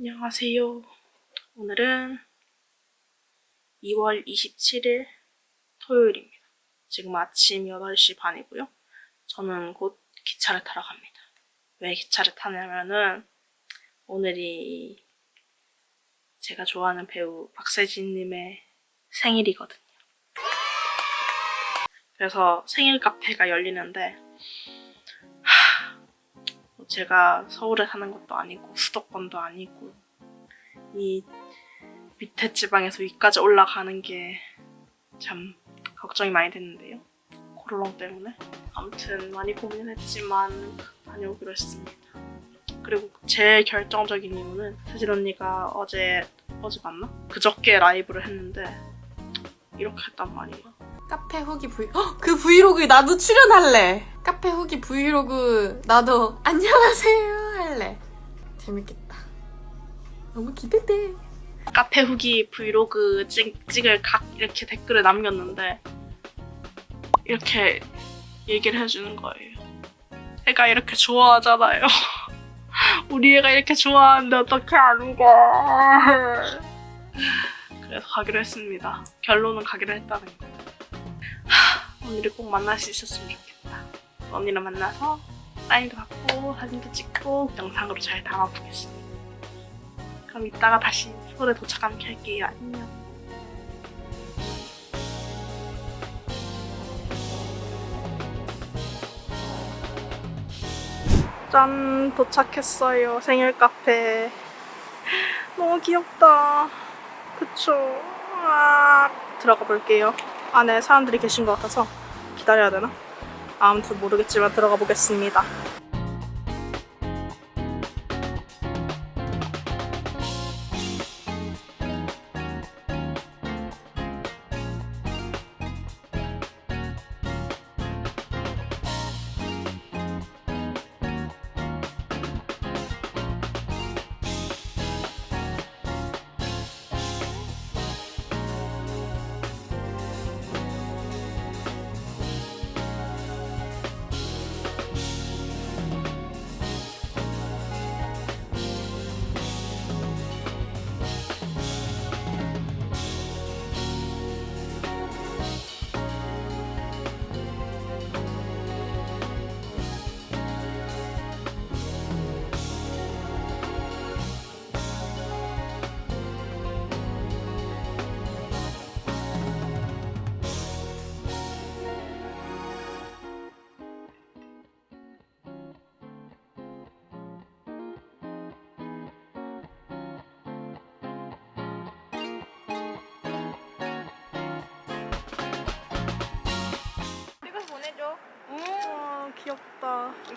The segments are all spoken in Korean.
안녕하세요. 오늘은 2월 27일 토요일입니다. 지금 아침 8시 반이고요. 저는 곧 기차를 타러 갑니다. 왜 기차를 타냐면은 오늘이 제가 좋아하는 배우 박세진님의 생일이거든요. 그래서 생일 카페가 열리는데 제가 서울에 사는 것도 아니고 수도권도 아니고 이 밑에 지방에서 위까지 올라가는 게 참 걱정이 많이 됐는데요. 코로나 때문에. 아무튼 많이 고민을 했지만 다녀오기로 했습니다. 그리고 제일 결정적인 이유는 세진 언니가 어제 어제 맞나? 그저께 라이브를 했는데 이렇게 했단 말이에요. 카페 후기 브이 헉, 그 브이로그에 나도 출연할래. 카페 후기 브이로그 나도 안녕하세요 할래. 재밌겠다. 너무 기대돼. 카페 후기 브이로그 찍, 찍을 각 이렇게 댓글을 남겼는데 이렇게 얘기를 해주는 거예요. 애가 이렇게 좋아하잖아요. 우리 애가 이렇게 좋아하는데 어떻게 안 가? 그래서 가기로 했습니다. 결론은 가기로 했다는 거. 하, 언니를 꼭 만날 수 있었으면 좋겠다. 언니를 만나서 사인도 받고 사진도 찍고 영상으로 잘 담아보겠습니다. 그럼 이따가 다시 서울에 도착하면 켤게요. 안녕. 짠 도착했어요 생일 카페 너무 귀엽다 그쵸 아, 들어가 볼게요 안에 사람들이 계신 것 같아서 기다려야 되나? 아무튼 모르겠지만 들어가 보겠습니다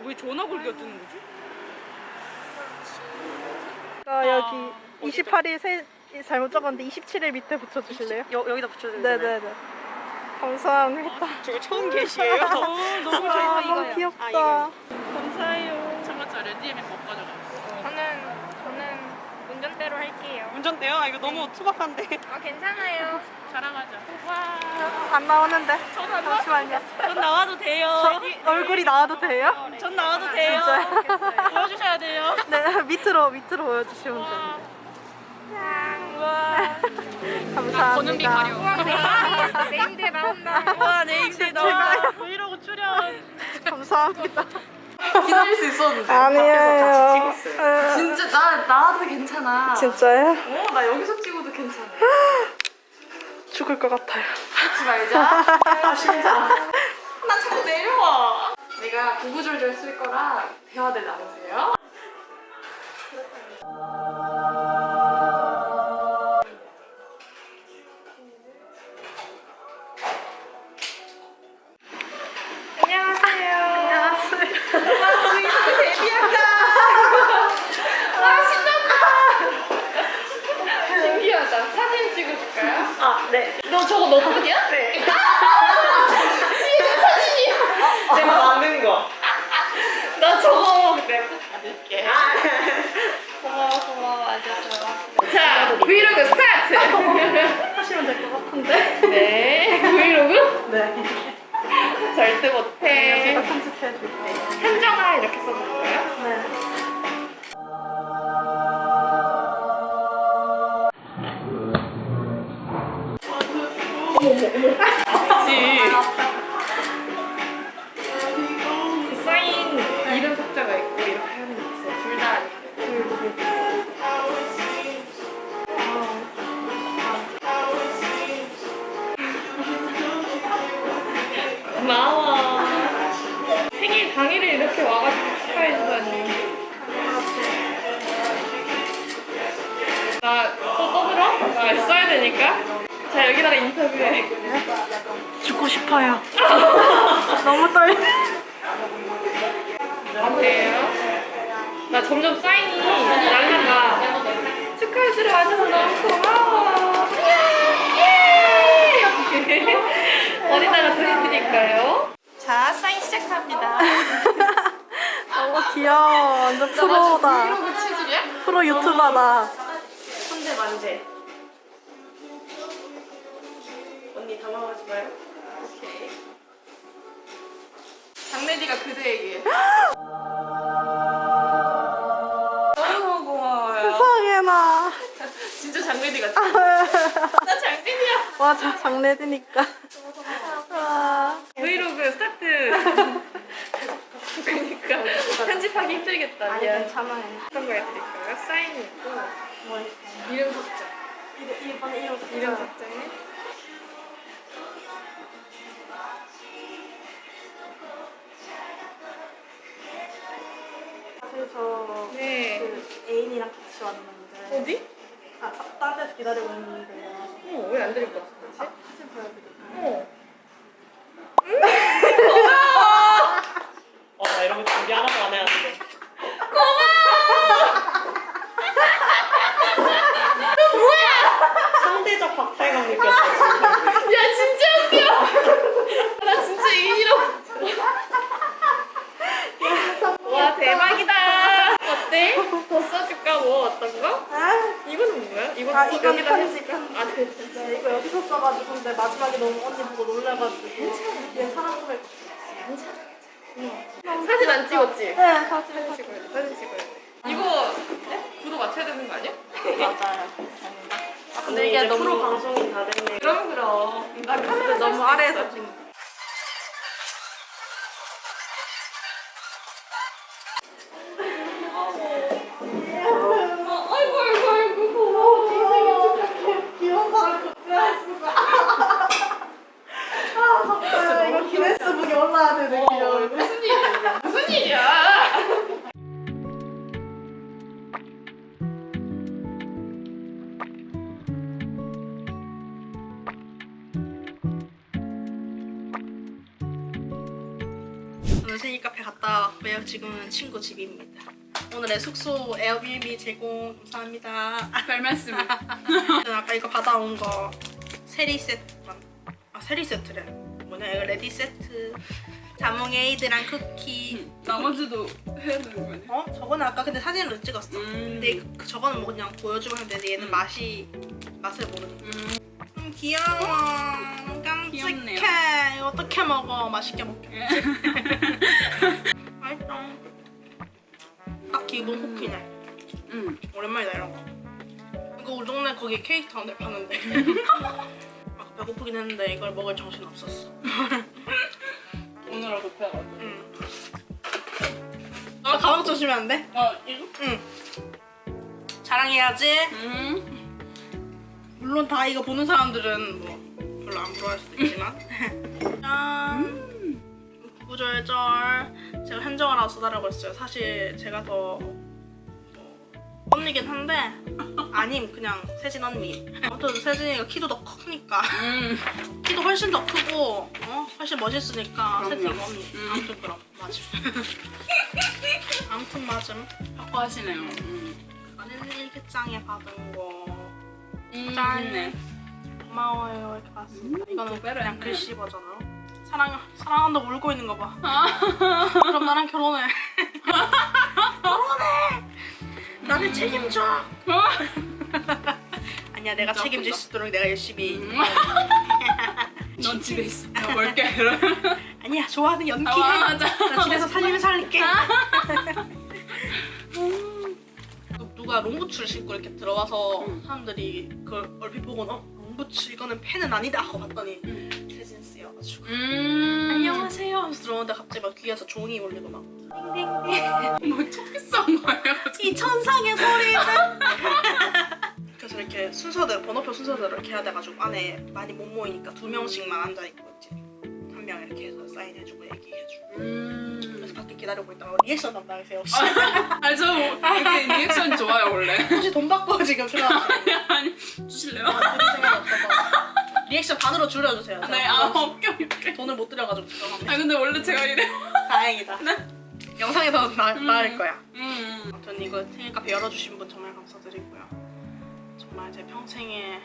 왜 전화 걸기가 뜨는 거지? 나 여기 28일 세, 잘못 적었는데 27일 밑에 붙여주실래요? 여, 여기다 붙여주면 네네네. 감사합니다. 저거 처음 게시예요? 너무 아, 좋아 너무 귀엽다. 아, 이거. 감사해요. 참가자 레디엠에 못 가져가. 저는 저는 운전대로 할게요. 운전대요? 아 이거 너무 투박한데. 아 괜찮아요. 자랑하자. 안 나오는데. 잠시만요. 전 나와도 돼요. 저 얼굴이 나와도 돼요? 전 나와도 돼요. 진짜요? 보여주셔야 돼요. 네, 밑으로 밑으로 보여주시면 돼요. 우와. 감사합니다. 권은비 가려. 네임드 나온다. 우와 내 입술 나와. 브이로그 출연. 감사합니다. 기다릴 수 있었는데. 아니에요. 나 나도 괜찮아. 진짜요? 어, 나 여기서 찍어도 괜찮아. 죽을 것 같아요. 하지 말자. 아 진짜. 나 자꾸 내려와. 내가 구구절절 쓸 거라 대화들 나누세요. 저거 근데 이렇게. 고마워 고마워 아저씨와. 자 브이로그 스타트. 하시면 될 것 같은데. 네 브이로그 네. 절대 못해. 제가 편집해 줄게. 현정아 이렇게 써볼까요? 네. 어머 어머 어머. 생일 당일에 이렇게 와가지고 축하해주다니. 나또 떠들어? 나 써야 되니까. 자, 여기다가 인터뷰해. 죽고 싶어요. 너무 떨려. 어때요? 나 점점 사인이 날라가. 축하해주러 와줘서 너무 고마워. 예! 어디다가 드려드릴까요? 자, 사인 시작합니다. 너무 귀여워. 완전 프로다. 브이로그? 프로 유튜버다. 손대 만재. 언니 당황하지 마요. 오케이. 장래디가 그대에게. 너무 고마워요. 세상에 나. 진짜 장래디 같아. 나 장래디야. 맞아 장례디니까. 아. 브이로그 스타트. 그러니까 편집하기 힘들겠다. 미안. 괜찮아요. 어떤 거 해드릴까요? 사인 있고 뭐 있어? 이름 삭제. 이번에 이름 이름 삭제. 사실 저 네. 그 애인이랑 같이 왔는데 어디? 아, 다- 다른 데서 기다리고 있는데 어, 왜 안 데리고 왔어? 그치? 사진 보여드릴까요? 어. 어, 나 이런 거 준비 하나도 안 해야 돼. 상대적 박탈감 느꼈어. 지금. 야 진짜 웃겨. 나 진짜 애인이라고. 와 대박이다. 어때? 더 거? 아, 이거는 뭐야? 이거 아, 이건 여기다 편지? 편지. 아 그래. 네, 이거 여기서 써가지고 근데 마지막에 너무 언니 보고 놀라가지고 얘 사람 고백 사진 안 찍었지? 네 사진 찍어야 돼. 사진 찍어야 돼. 이거 구도 맞춰야 되는 거 아니야? 맞아요 아, 근데 이게 너무 프로 방송이 다 됐네. 그럼 그럼. 나 카메라 너무 아래에서 찍는 지금은 친구 집입니다. 오늘의 숙소 에어비앤비 제공 감사합니다. 별 말씀. 저는 아까 이거 받아온 거 세리 세트. 아 세리 세트래. 뭐냐 이거 레디 세트. 자몽 에이드랑 쿠키. 나머지도 해야 되는 거 아니야? 어? 저거는 아까 근데 사진으로 찍었어. 음. 근데 그, 저거는 뭐 그냥 보여주고 하는데 얘는 맛이 맛을 모르니까. 음, 귀여워. 깜찍해. 귀엽네요. 이거 어떻게 먹어? 맛있게 먹게. 딱 기본 쿠키네. 응. 오랜만이다 이런 거. 이거 우리 동네 거기 케이크 타운데 파는데. 아, 배고프긴 했는데 이걸 먹을 정신 없었어. 오늘 얼굴 펴가지고. 응. 너 가방 조심면 안 돼? 어 이거? 응. 자랑해야지. 음. 물론 다 이거 보는 사람들은 뭐 별로 안 부러워할 수도 있지만. 짠. 구구절절. 제가 현정아라고 써달라고 했어요. 사실 제가 더 뭐, 언니긴 한데 아님 그냥 세진 언니. 아무튼 세진이가 키도 더 크니까 음. 키도 훨씬 더 크고 어? 훨씬 멋있으니까 그럼요. 세진이가 언니. 음. 아무튼 그럼 맞음. 아무튼 맞음. 확고하시네요. 음. 이거는 일기장에 받은 거. 음, 짠. 고마워요 이렇게 봤습니다. 음, 이거는 그냥 했네. 글씨 버전으로. 사랑 사랑한다고 울고 있는 거 봐. 아. 그럼 나랑 결혼해. 결혼해. 나를 책임져. 아니야 내가 진짜 책임질. 수 있도록 내가 열심히. 음. 넌 집에 있어. 내가 멀게 그럼. 아니야 좋아하는 연기 해. 아, 맞아. 나 집에서 살림을 살릴게. 음. 누가 롱부츠를 신고 이렇게 들어와서 음. 사람들이 그걸 얼핏 보고 어? 영부치 이거는 펜은 아니다 하고 봤더니 세진 음. 들어오는데 갑자기 막 귀에서 종이 울리고 막뭐 초기성 거예요? 이 천상의 소리는 그래서 이렇게 순서대로 번호표 순서대로 이렇게 해야 돼가지고 안에 많이 못 모이니까 두 명씩만 앉아있고 이제 한 명 이렇게 해서 사인해주고 얘기해주고 음. 그래서 밖에 기다리고 있다가 리액션 담당하세요 혹시 아니 저 이게 리액션 좋아요 원래. 혹시 돈 받고 지금 필요하세요? 아니 주실래요? 드릴 생각이 없어서 리액션 반으로 줄여주세요 네, 아 오케이. 돈을 못 들여가지고 죄송합니다 아 근데 원래 제가 이래. 다행이다 영상이 더 나, 나을 거야 음. 아무튼 이거 생일 카페 열어주신 분 정말 감사드리고요. 정말 제 평생에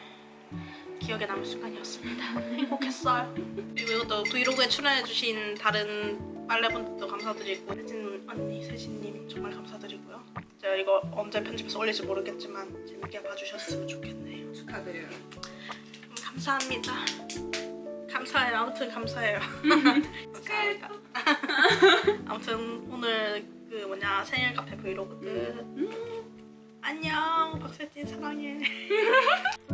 기억에 남을 순간이었습니다. 행복했어요. 그리고 이것도 브이로그에 출연해주신 다른 빨래분들도 감사드리고 세진 언니, 세진님 정말 감사드리고요. 제가 이거 언제 편집해서 올릴지 모르겠지만 재밌게 봐주셨으면 좋겠네요. 축하드려요. 음, 감사합니다. 감사해요. 아무튼 감사해요. 감사합니다. 아무튼 오늘 그 뭐냐 생일 카페 브이로그 끝. 안녕 박세진 사랑해.